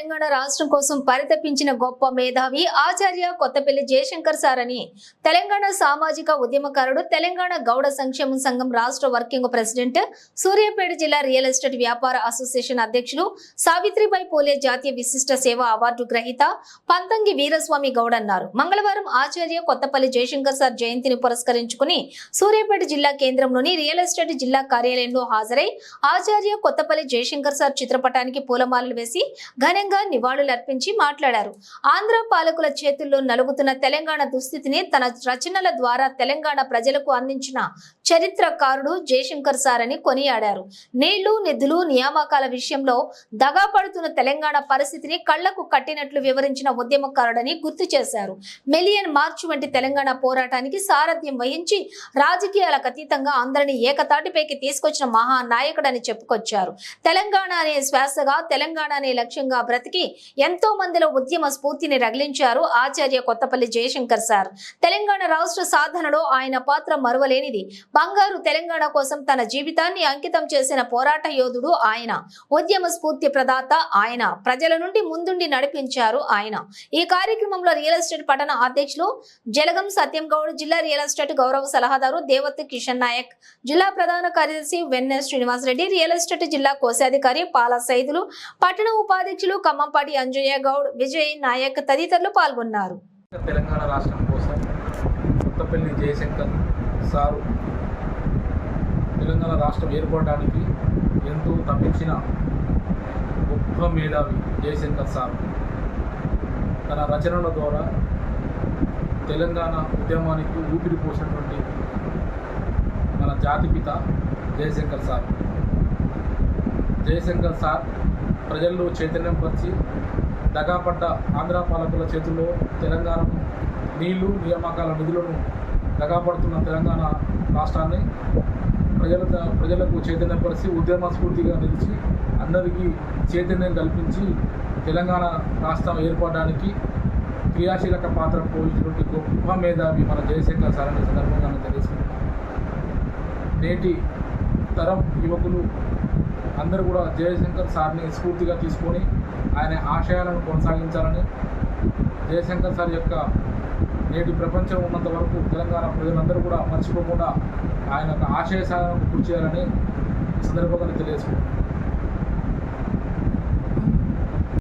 తెలంగాణ రాష్ట్రం కోసం పరితపించిన గొప్ప మేధావి ఆచార్య కొత్తపల్లి జయశంకర్ సార్ అని తెలంగాణ సామాజిక ఉద్యమకారుడు తెలంగాణ గౌడ సంక్షేమ సంఘం రాష్ట్ర వర్కింగ్ ప్రెసిడెంట్ సూర్యాపేట జిల్లా రియల్ ఎస్టేట్ వ్యాపార అసోసియేషన్ అధ్యక్షులు సావిత్రిబాయి పూలే జాతీయ విశిష్ట సేవ అవార్డు గ్రహీత పంతంగి వీరస్వామి గౌడ్ అన్నారు. మంగళవారం ఆచార్య కొత్తపల్లి జయశంకర్ సార్ జయంతిని పురస్కరించుకుని సూర్యాపేట జిల్లా కేంద్రంలోని రియల్ ఎస్టేట్ జిల్లా కార్యాలయంలో హాజరై ఆచార్య కొత్తపల్లి జయశంకర్ సార్ చిత్రపటానికి పూలమాలలు వేసి ఘనంగా నివాళులర్పించి మాట్లాడారు. ఆంధ్ర పాలకుల చేతుల్లో నలుగుతున్న తెలంగాణ దుస్థితిని తన రచనల ద్వారా తెలంగాణ ప్రజలకు అందించిన చరిత్రకారుడు జయశంకర్ సార్ అని కొనియాడారు. నీళ్ళు నిధులు నియామకాల విషయంలో దగా పడుతున్న తెలంగాణ పరిస్థితిని కళ్ళకు కట్టినట్లు వివరించిన ఉద్యమకారుడని గుర్తు చేశారు. మిలియన్ మార్చ్ వంటి తెలంగాణ పోరాటానికి సారథ్యం వహించి రాజకీయాలకు అతీతంగా అందరినీ ఏకతాటిపైకి తీసుకొచ్చిన మహానాయకుడని చెప్పుకొచ్చారు. తెలంగాణ అనే శ్వాసగా తెలంగాణ అనే లక్ష్యంగా బ్రతికి ఎంతో మందిలో ఉద్యమ స్ఫూర్తిని రగిలించారు ఆచార్య కొత్తపల్లి జయశంకర్ సార్. తెలంగాణ రాష్ట్ర సాధనలో ఆయన పాత్ర మరువలేనిది. బంగారు తెలంగాణ కోసం తన జీవితాన్ని అంకితం చేసిన పోరాట యోధుడు ఆయన. ఉద్యమ స్ఫూర్తి ప్రదాత ఆయన. ప్రజల నుండి ముందుండి నడిపించారు ఆయన. ఈ కార్యక్రమంలో రియల్ ఎస్టేట్ పట్టణ అధ్యక్షులు జలగం సత్యం గౌడ్ జిల్లా రియల్ ఎస్టేట్ గౌరవ సలహాదారు దేవత్ కిషన్ నాయక్ జిల్లా ప్రధాన కార్యదర్శి వెన్నె శ్రీనివాసరెడ్డి రియల్ ఎస్టేట్ జిల్లా కోశాధికారి పాల సైదులు పట్టణ ఉపాధ్యక్షులు కమ్మంపాటి అంజయ్య గౌడ్ విజయ్ నాయక్ తదితరులు పాల్గొన్నారు. తెలంగాణ రాష్ట్రం కోసం కొత్తపల్లి జయశంకర్ సారు తెలంగాణ రాష్ట్రం ఏర్పడడానికి ఎంతో తప్పించిన గొప్ప మేధావి జయశంకర్ సార్. తన రచనల ద్వారా తెలంగాణ ఉద్యమానికి ఊపిరి పోసినటువంటి మన జాతిపిత జయశంకర్ సార్. జయశంకర్ సార్ ప్రజల్లో చైతన్యం పరిచి దగాపడ్డ ఆంధ్ర పాలకుల చేతుల్లో తెలంగాణను నీళ్ళు నియామకాల నిధులను దగాపడుతున్న తెలంగాణ రాష్ట్రాన్ని ప్రజల ప్రజలకు చైతన్యపరిచి ఉద్యమ స్ఫూర్తిగా నిలిచి అందరికీ చైతన్యం కల్పించి తెలంగాణ రాష్ట్రం ఏర్పడడానికి క్రియాశీలక పాత్ర పోషించినటువంటి గొప్ప మేధావి మన జయశంకర్ సార్ అనే సందర్భంగా తెలుసుకుంటున్నాం నేటి తరం యువకులు అందరూ కూడా జయశంకర్ సార్ని స్ఫూర్తిగా తీసుకొని ఆయన ఆశయాలను కొనసాగించాలని జయశంకర్ సార్ యొక్క నేటి ప్రపంచం ఉన్నంత వరకు తెలంగాణ ప్రజలందరూ కూడా మర్చిపోకుండా ఆయన యొక్క ఆశయ సాధనకు కృషి చేయాలని సందర్భంగా తెలియజేసుకుంటున్నాను.